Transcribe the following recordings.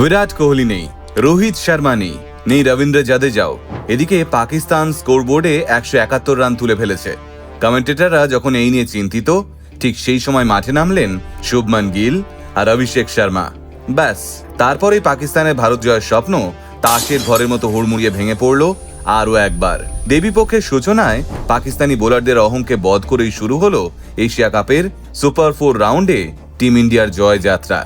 বিরাট কোহলি নেই, রোহিত শর্মা নেই নেই রবীন্দ্র জাদেজাও। এদিকে পাকিস্তান স্কোরবোর্ডে একশো একাত্তর রান তুলে ফেলেছে। কমেন্টেটররা যখন এই নিয়ে চিন্তিত, ঠিক সেই সময় মাঠে নামলেন শুভমান গিল আর অভিষেক শর্মা। ব্যাস, তারপরেই পাকিস্তানের ভারত জয়ের স্বপ্ন তাসের ঘরের মতো হুড়মুড়িয়ে ভেঙে পড়ল আরও একবার। দেবীপক্ষের সূচনায় পাকিস্তানি বোলারদের অহংকে বধ করেই শুরু হলো এশিয়া কাপের সুপার ফোর রাউন্ডে টিম ইন্ডিয়ার জয় যাত্রা।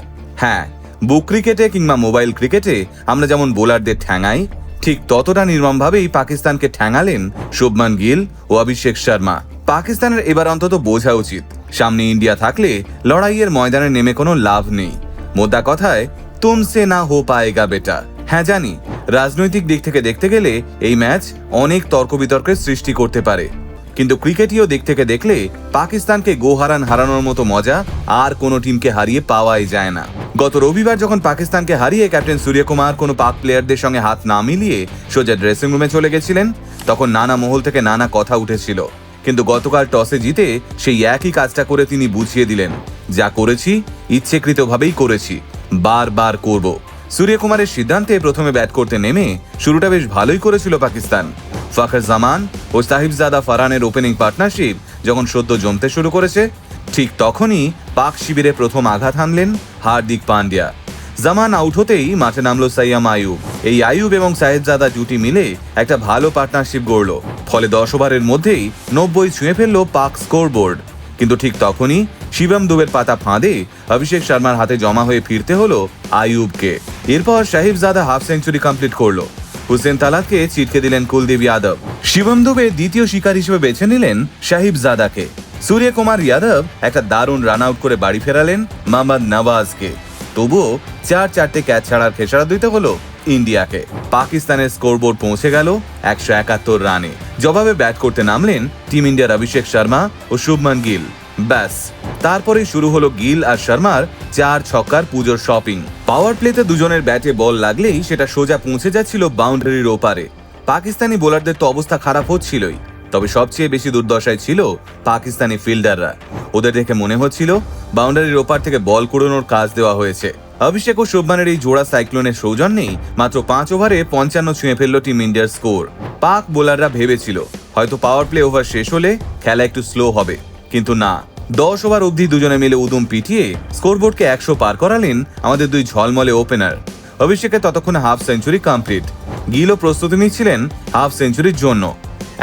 হ্যাঁ বুক ক্রিকেটে কিংবা মোবাইল ক্রিকেটে আমরা যেমন বোলারদের ঠ্যাঙাই, ঠিক ততটা নির্মমভাবেই পাকিস্তানকে ঠ্যাঙালেন শুভমান গিল ও অভিষেক শর্মা। পাকিস্তানের এবার অন্তত বোঝা উচিত, সামনে ইন্ডিয়া থাকলে লড়াইয়ের ময়দানে নেমে কোনো লাভ নেই। মোদ্দা কথায় তুমসে না হো পায়েগা বেটা। হ্যাঁ জানি, রাজনৈতিক দিক থেকে দেখতে গেলে এই ম্যাচ অনেক তর্ক বিতর্কের সৃষ্টি করতে পারে। কিন্তু ক্রিকেটীয় দিক থেকে দেখলে পাকিস্তানকে গোহারান হারানোর মতো মজা আর কোনো টিমকে হারিয়ে পাওয়াই যায় না। গত রবিবার যখন পাকিস্তানকে হারিয়ে ক্যাপ্টেন সূর্যকুমার কোনো পাক প্লেয়ারদের সঙ্গে হাত না মিলিয়ে সোজা ড্রেসিং রুমে চলে গেছিলেন, তখন নানা মহল থেকে নানা কথা উঠেছিল। কিন্তু গতকাল টসে জিতে সেই একই কাজটা করে তিনি বুঝিয়ে দিলেন, যা করেছি, ইচ্ছেকৃতভাবেই করেছি, বারবার করব। সূর্যকুমারের সিদ্ধান্তে প্রথমে ব্যাট করতে নেমে শুরুটা বেশ ভালোই করেছিল পাকিস্তান। ফখর জামান ও সাহিবজাদা ফারহানের ওপেনিং পার্টনারশিপ যখন সদ্য জমতে শুরু করেছে, ঠিক তখনই পাক শিবিরে প্রথম আঘাত হানলেন হার্দিক পান্ডিয়া। জামান আউট হতেই মাঠে নামলো সাইয়াম আয়ুব এই আয়ুব এবং সাহেবজাদা জুটি মিলে একটা ভালো পার্টনারশিপ গড়ল। ফলে দশ ওভারের মধ্যেই নব্বই ছুঁয়ে ফেলল পাক স্কোরবোর্ড কিন্তু ঠিক তখনই শিবম দুবের পাতা ফাঁদে অভিষেক শর্মার হাতে জমা হয়ে ফিরতে হলো আয়ুবকে এরপর সাহিবজাদা হাফ সেঞ্চুরি কমপ্লিট করল। হুসেন তালাককে ছিটকে দিলেন কুলদীপ যাদব। শিবম দুবে দ্বিতীয় শিকার হিসেবে বেছে নিলেন সাহিবজাদাকে। সূর্যকুমার যাদব একটা দারুণ রান আউট করে বাড়ি ফেরালেন মোহাম্মদ নওয়াজকে। তবুও চার চারটে ক্যাচ ছাড়ার খেসারা দিতে হলো ইন্ডিয়াকে। পাকিস্তানের স্কোরবোর্ড পৌঁছে গেল একশো একাত্তর রানে জবাবে ব্যাট করতে নামলেন টিম ইন্ডিয়ার অভিষেক শর্মা ও শুভমান গিল। ব্যাস তারপরে শুরু হলো গিল আর শর্মার চার ছক্কার পুজোর শপিং পাওয়ার প্লেতে দুজনের ব্যাটে বল লাগলেই সেটা সোজা পৌঁছে যাচ্ছিল বাউন্ডারির ওপারে। পাকিস্তানি বোলারদের তো অবস্থা খারাপ হচ্ছিলই। তবে সবচেয়ে বেশি দুর্দশায় ছিল পাকিস্তানি ফিল্ডাররা। ওদের দেখে মনে হচ্ছিল বাউন্ডারির ওপার থেকে বল কুড়োনোর কাজ দেওয়া হয়েছে। অভিষেক ও শুভমানের এই জোড়া সাইক্লোনের সৌজন্যেই মাত্র পাঁচ ওভারে পঞ্চান্ন ছুঁয়ে ফেলল টিম ইন্ডিয়ার স্কোর। পাক বোলাররা ভেবেছিল, হয়তো পাওয়ার প্লে ওভার শেষ হলে খেলা একটু স্লো হবে। কিন্তু না, দশ ওভার অবধি দুজনে মিলে উদুম পিটিয়ে স্কোরবোর্ডকে একশো পার করালেন আমাদের দুই ঝলমলে ওপেনার। অভিষেকের ততক্ষণে হাফ সেঞ্চুরি কমপ্লিট। গিলও প্রস্তুতি নিচ্ছিলেন হাফ সেঞ্চুরির জন্য।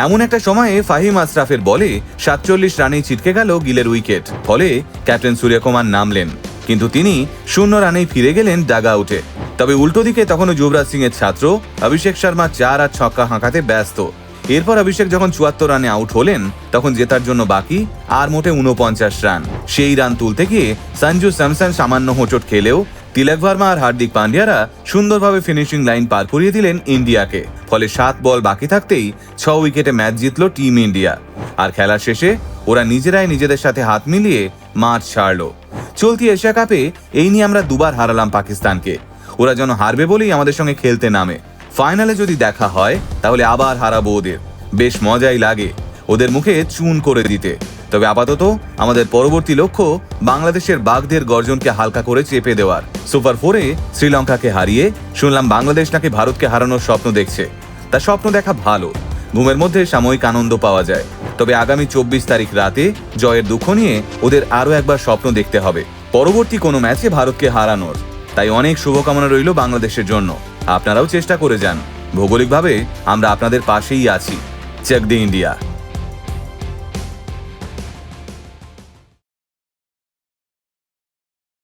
এমন একটা সময়ে ফাহিম আশরাফের বলে সাতচল্লিশ রানেই ছিটকে গেল গিলের উইকেট। ফলে ক্যাপ্টেন সূর্যকুমার নামলেন। কিন্তু তিনি শূন্য রানেই ফিরে গেলেন ডাগা আউটে তবে উল্টো দিকে তখনও যুবরাজ সিং এর ছাত্র অভিষেক শর্মা চার আর ছক্কা হাঁকাতে ব্যস্ত। এরপর অভিষেক যখন চুয়াত্তর রানে আউট হলেন, তখন জেতার জন্য বাকি আর মোটে উনপঞ্চাশ রান। সেই রান তুলতে গিয়ে সঞ্জু স্যামসন সামান্য হোঁচট খেলেও তিলক ভার্মা আর হার্দিক পান্ডিয়ারা সুন্দরভাবে ফিনিশিং লাইন পার করিয়ে দিলেন ইন্ডিয়াকে। ফলে সাত বল বাকি থাকতেই ছ উইকেটে ম্যাচ জিতল টিম ইন্ডিয়া। আর খেলার শেষে ওরা নিজেরাই নিজেদের সাথে হাত মিলিয়ে মাঠ ছাড়লো। চলতি এশিয়া কাপে এই নিয়ে আমরা দুবার হারালাম পাকিস্তানকে। ওরা যেন হারবে বলেই আমাদের সঙ্গে খেলতে নামে। ফাইনালে যদি দেখা হয়, তাহলে আবার হারাবো ওদের। বেশ মজাই লাগে ওদের মুখে চুন করে দিতে। তবে আপাতত আমাদের পরবর্তী লক্ষ্য বাংলাদেশের বাঘদের গর্জনকে হালকা করে চেপে দেওয়ার। সুপার ফোরে শ্রীলঙ্কাকে হারিয়ে শুনলাম বাংলাদেশ নাকি ভারতকে হারানোর স্বপ্ন দেখছে। তা স্বপ্ন দেখা ভালো। ঘুমের মধ্যে সাময়িক আনন্দ পাওয়া যায়। তবে আগামী চব্বিশ তারিখ রাতে জয়ের দুঃখ নিয়ে ওদের আরও একবার স্বপ্ন দেখতে হবে। পরবর্তী কোনো ম্যাচে ভারতকে হারানোর। তাই অনেক শুভকামনা রইল বাংলাদেশের জন্য। আপনারাও চেষ্টা করে যান। ভৌগোলিকভাবে আমরা আপনাদের পাশেই আছি। Check the India.